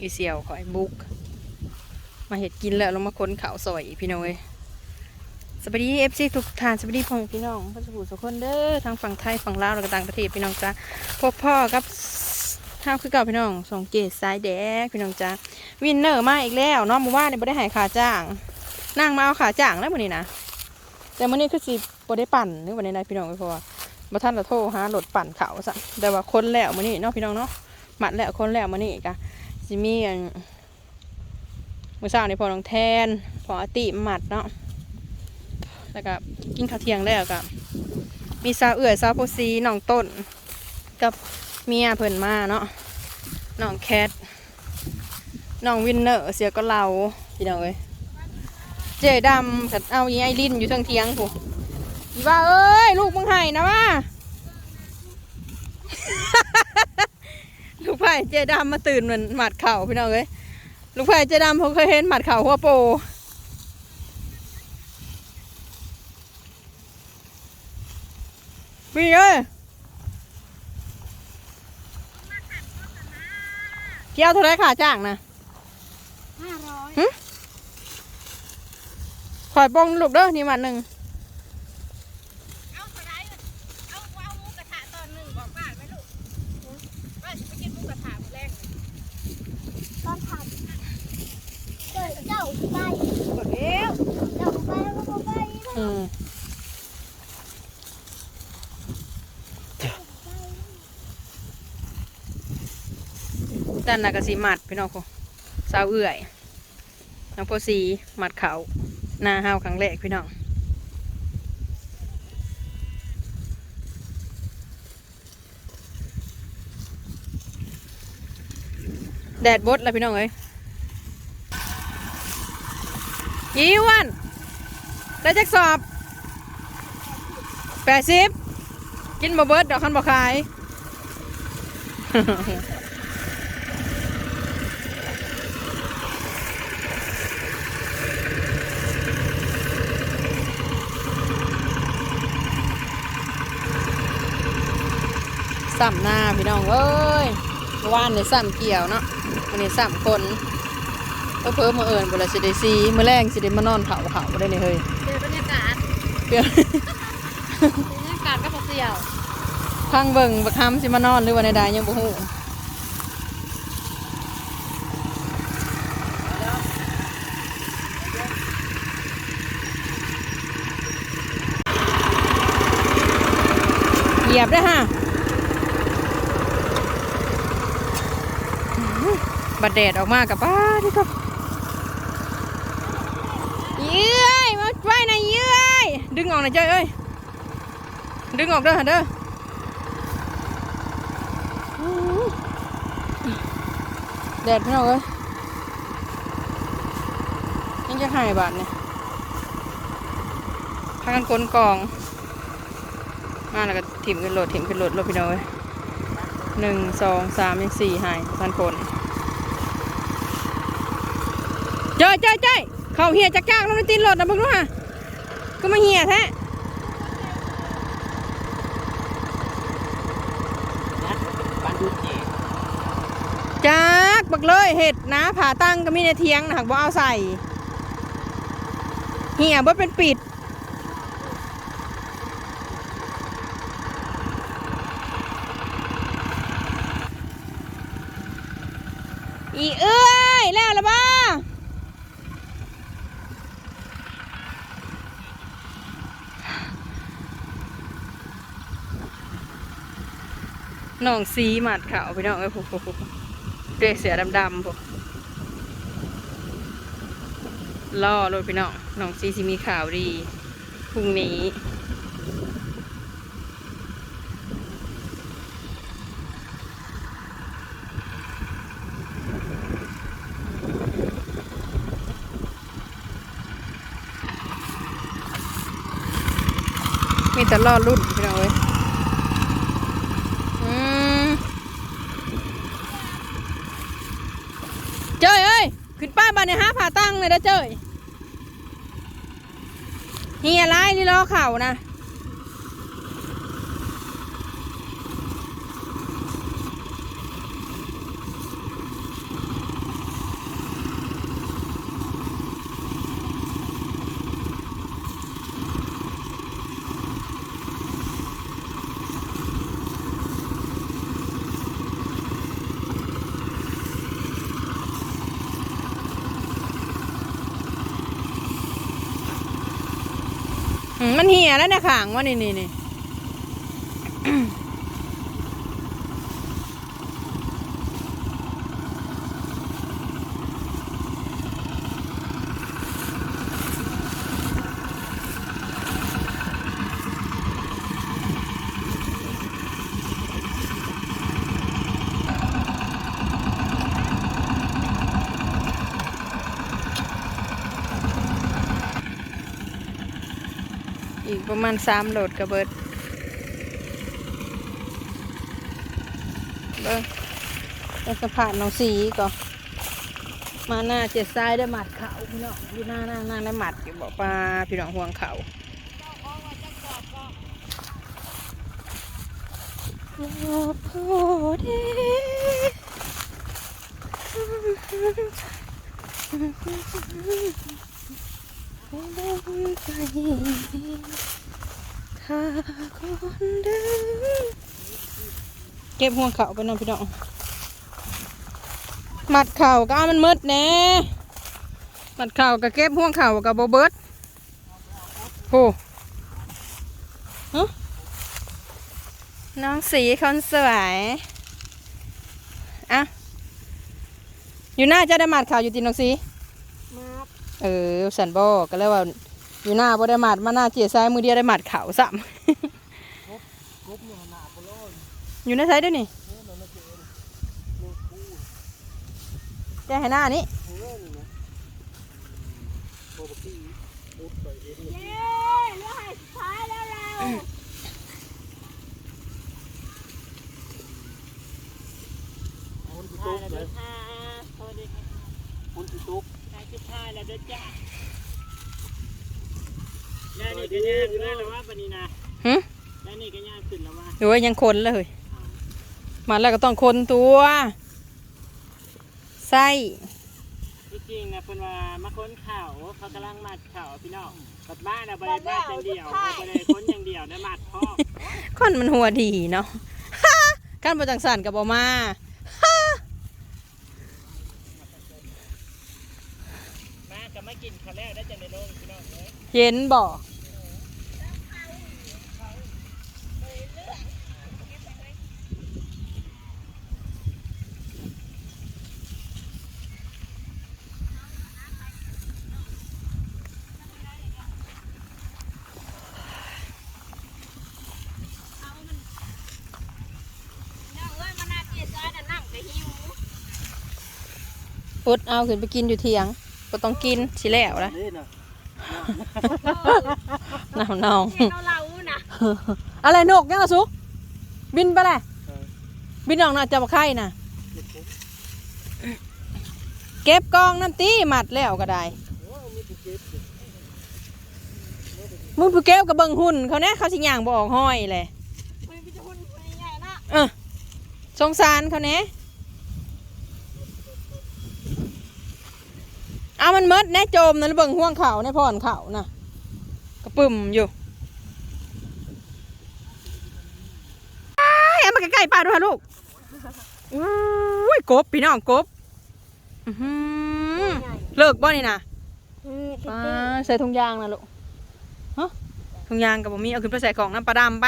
อีเสี่ยวข่อยบุก มาเห็ดกินแล้วลงมาค้นเขาวซอยอีพี่น้องเอ้ยสวัสดีเอฟซีทุกท่านสวัสดีพ่อพี่น้องพ่อสบู่สุคนเด้อทางฝั่งไทยฝั่งลาวแล้วก็ต่างประเทศพี่น้องจ้าพบพ่อกับข้าวคือเก่าพี่น้องสองเกตสายแดกพี่น้องจ้าวินเนอร์มาอีกแล้วนาะหมู่บ้าเนี่ยไม่ได้หายขาจ้างนั่งมาเอาขาจ้างแล้ววันนี้นะแต่มื่อนี้คือสิบ่ได้ปั่นนึกวันนี้นพี่น้องเพราะว่าบ่ท่านละโทรหารถปั่นเขาซะแต่ว่าคนแล้วมื่อนี้เนาะพี่น้องเนาะหมัดแล้วคนแล้วมื่อนี้กะ สิมีอันมือเช้านี่พอน้องแทนพออติหมัดเนาะแล้วก็กินข้าวเที่ยงแล้วก็มีสาวเอื่อยสาวโพซีน้องต้น กับเมียเพิ่นมาเนาะน้องแคทน้องวินเนอร์เสียก็เราพี่น้องเอ้ยเจดำฉันเอาอีไอลินอยู่เทั้งเทียงผู้อีว่าเอ้ย ลูกมึงไห้นะว่า ลูก ไผ่เจดำมาตื่นเหมือนหมัดเข่าพี่น้องเอ้ยลูกไผ่เจดำผมเคยเห็นหมัดเข่าหัวโปพี่เอ้ยเกี่ยวเท่าไรขาจ้างนะห้าร้อยคอยป้องลูกเด้อนี่หมัดหนึ่ง เอาเท่าไรเอาเอาหมูกระทะตอนหนึ่งบอกป้าไหมลูกว่าจะไปกินหมูกระทะมื้อแรก ตอนทำเกิ ด้านหน้ากสีหมัดพี่น้องคุณสาวเอื่อยน้องโพสีหมัดเขาหน้าห้าวครั้งแรกพี่น้องแดดบดแล้วพี่น้องเอ้ย ยี่วันได้จักสอบแปดสิบกินบ่เบิดดอกคันบ่ขายซ้ำหน้าพี่น้องเอ้ยเมื่านเนี่ยซ้ำเกี่ยวเนาะวันนี้ซ้ำคน ก็เพิ่มมาเอิญบุรสิได้ซีมื่อแรงสิได้มานอนเผาเขาได้เนี่ยเฮ้ยเจอบรรยากาศเปลี่ยนบรรยากาศก็เสี่ยวพังเบิ่งบักคำสิมานอนหรือว่าในใดยังบ่ฮู้เหยียบได้อฮะบัดแดดออกมากับป้าที่ก็เยื้อยมาไว้นะเยื้อดึงออกหน่อยเจ้ยเอ้ยดึงออกเด้อเด้อแดดพี่น้องเอ้ยยังจะหายบาทเนี่ยพากันกลนกอง มาแล้วก็ถิ่มขึ้นรถถิ่มขึ้นรถรถพี่น้องเอ้ยหนึ่งสองสามยังสี่หายพันคนเจ้เจ้เจ้เขาเหียจักจ้างลงในตีนรถนะพิ่งรู้ฮะ ก็มาเหียแท้จักบักเลยเห็ดนะผ่าตั้งก็มีในเทียงนะหากว่าเอาใส่ เหี่ยบ่เป็นปิด อีเอ้ย แล้วละบ้า น้องสีหมัดขาวพี่น้องเอ้ยโหเดเสือดำๆพวกล่อรถพี่น้องน้องสีสิมีข่าวดีพรุ่งนี้มีแต่ล่อรุ่นพี่น้องเอ้ยอืมเจ้ยเอ้ย ขึ้นป้ายบ้านเนี่ยหาผ่า ตั้งเลยนะเจ้ยเฮียร้ายนี่ล้อเข่านะ มันเหี่ยแล้วนะขางว่านี่นี่นี่ ประมาณสามโหลดกระเบิดเบิ้งแล้วสะพานน้องสีก็มาหน้าเจ็ดซ้ายได้หมัดเขาพี่น้องอยู่หน้าหน้าหน้าได้หมัดอยู่บอกปลาพี่น้องห่วงเขาโอ้โหเด้ไม่ต้องไปถ้าคนเดินเก็บห่วงเขาไปน้องพี่น้องหมัดเข่าก็เอามันมืดแน่หมัดเข่าก็เก็บห่วงเข่ากับโบเบิร์ตโอ้ฮะน้องสีคนสวยอะอยู่หน้าจะได้หมัดเข่าอยู่ตีน้องสีมาเออสันบอกก็เลยว่า อยู่หน้าบ่ได้หมัดมาหน้าเจียซ้ายมือเดียวได้หมัดเขาซ้ำอยู่ในไซด์ด้วยนี่แกให้หน้านี่เย้เรือหายสุดท้ายแล้วเราคุณสิตุ๊กเลยคุณสิตุ๊กนายจะทายแล้วเด้อจ้า แล้วนี่ก็ย่างขึ้นแล้วว่าปนี้นะหึแล้วนี่ก็ย่างขึ้นแล้วว่าหรือว่ายังคนเลย มาแล้วก็ต้องคนตัวไส้ที่จริงนะเพิ่นว่ามาค้นข่าวเขากำลังมัดข่าวพี่น้องปัดบ้านนะบริบ้านอย่างเดียวบ่ได้ค้นอย่างเดียวได้มัดพ่อคนมันหัวดีเนาะกันประจังสันกับบอมามาก็มากินข้าวแล้วได้จังได้ลงพี่น้องเอ้ยเห็นบ่อ ดเอาขึ้นไปกินอยู่เทียงก็ต้องกินสิแล้วนะนี่นะน้ำนองเราเราน่ะอะไรนกยังละสุบินไปเลยบินออกน่ะจะมาไข่น่ะ เก็บกองน้ำตีหมัดแล้วก็ได้มึงผู้เก็บกับเบิงหุ่นเขาเนี่ยเขาสิย่างบออกห้อยเลยมันเป็นหุ่นใหญ่ๆนะเออสงสารเขาเนี่ย เอามันหมดแน่โจมนั่นเบิ่งห่วงเขาในพ่อนเขาน่ะกระปึ่มอยู่อ้ายเอามาใกล้ๆป้าด้วยลูกอุ้ยกบพี่น้องกบอื้อหือเลิกบ่นี่นะอืมป้าใส่ถุงยางนะลูกฮะถุงยางกับบ่มีเอาขึ้นไปใส่กล่องน้ำปลาดำไป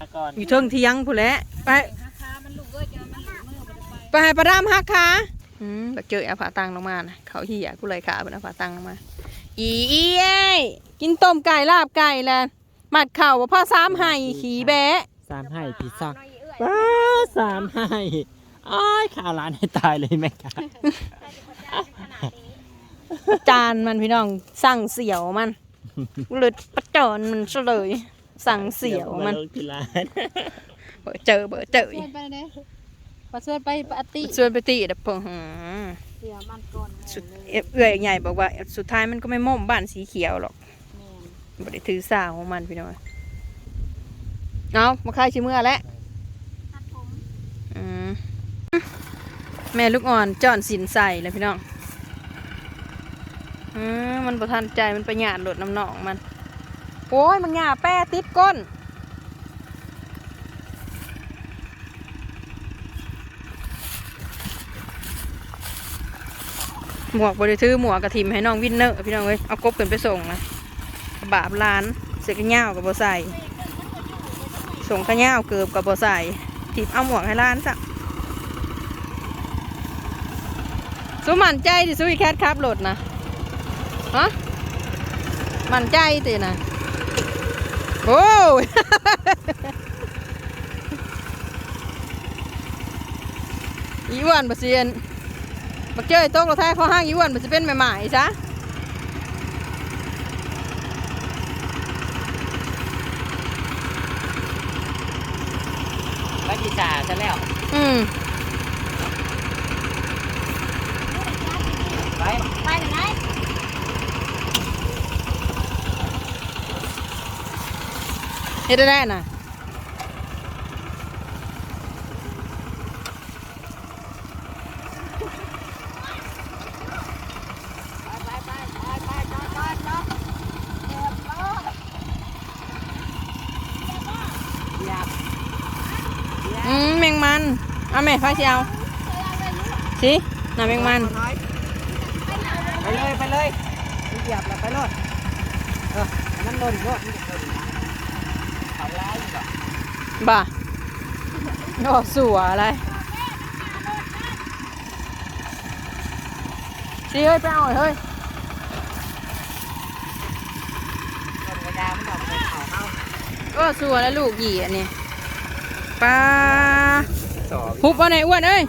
มาก่อนอยู่เทิงเทียงผู้นแหล้วไปขามันลูกเอ้ยจะมันหลุดมือไปไปไปให้ปลาดามฮักค่ะ อืมแบบเจอเอาผาตังลงมานะเขาเหี้ยกูเลยขาเป็นเอาผาตังลงมา อีอีเอ้ยกินต้มไก่ลาบไก่แล้วหมัดเข่าว่าพ่อซ้ำให้ขี่แบะสามให้พี่ซักน้อยเอื้อยป้าสามให้อ้ายข่าวร้านให้ตายเลยแม่ค่ะขนาดนี้จานมันพี่น้องสั่งเสียวมันกูเลยประจอนมันซะเลยสั่งเสียวมันลงที่ร้านเบอเจอเบอเจอชวนไปเลยมาชวนไปปาร์ตี้ชวนไปตีเด็บเพิ่งหือเดี๋ยวมันก่อนสุดเอื้อยใหญ่บอกว่า สุดท้ายมันก็ไม่ม่อมบ้านสีเขียวหรอกแม่นบริถือสาวของมันพี่น้อยเอามาค่ายชิเมื่อแล้วตัดผมอืมแม่ลูกอ่อนจอนสินใส่เลยพี่น้องอืมมันประทันใจมันไปหยาดหลดน้ำหนองมัน โอ้ยมันหยาแป้ติดก้น หมวกบริถือหมวกกระทิมให้น้องวินเนอร์พี่น้องเอ้ยเอากบขึ้นไปส่งนะบาปหลานเสกันยาวกับบ่ใส่ส่งกันยาวเกือบกับบ่ใส่ถีบเอาหมวกให้ล้านซะสู้มันใจที่สู้อีแคทครับรถนะฮะมันใจตินะโอ้ยอีวันบะเซียน บักเจ้ยตกรถไทยเขาห้างอีอ้วันบะจะเป็นใหม่ๆซะก็ดีจ่าซะแล้ว อืมไปไปไหนเฮ็ดได้แน่น่ะ อยาก อืมแมงมัน เอาแม่ไฟสิเอาสิน่ะแมงมันน้อยไปเลยไปเลยเหยียบแล้วไปรถเออมันหล่นรถมันจะหล่นเขาไล่แบบบ่าโอ้สัวอะไรสิเฮ้ยไปเอาเฮ้ยคนกระดามันออกไปเขาเอาก็สัวแล้วลูกหยีอันนี้ปลา สอบหุบอันไหนอ้วนเอ้ย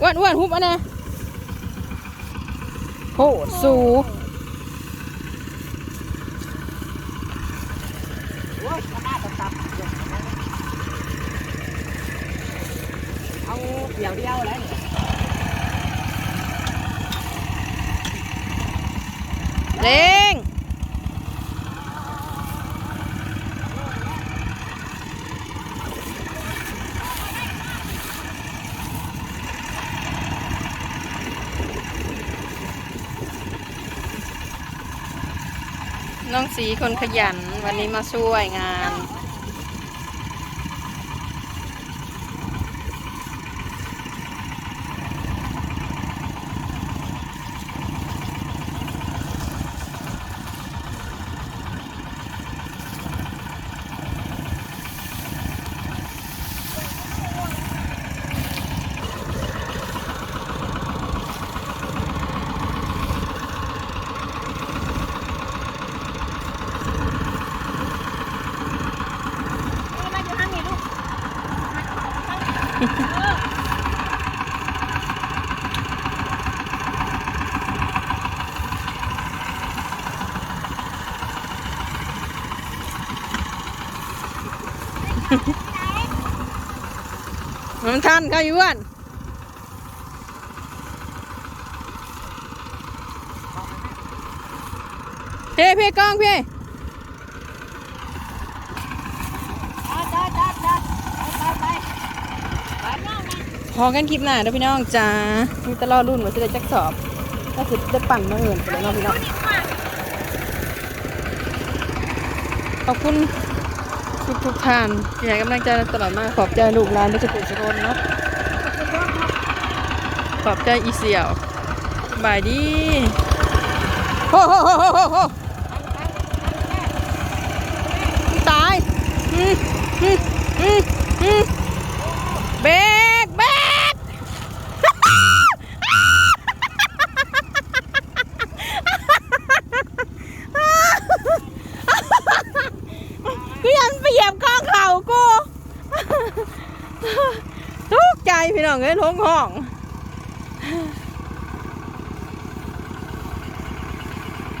อ้วนอ้วนหุบอันไหนโหสูโอ้าเอาเดี่ยวเดียวแล้วเนี่ยเล้ง สีคนขยันวันนี้มาช่วยงาน มันทันเขาอ้วนเพ่เพ่กล้องเพ่ จอดจอดจอดจอดไปไปไปน้องนะ พอกันคลิปหน้าเด้อพี่น้องจ้ามีตลอดรุ่นว่าจะได้จักสอบก็คือจะปั่นมาเอื่นไปเลยเนาะพี่น้องขอบคุณทุกทุกท่านที่ให้กำลังใจตลอดมาขอบใจลูกหลานทุกคนทุกคนเนาะขอบใจอีเสี่ยวบายดีโฮโฮโฮโฮโฮโฮตายอืมอืมอืมอืมเบ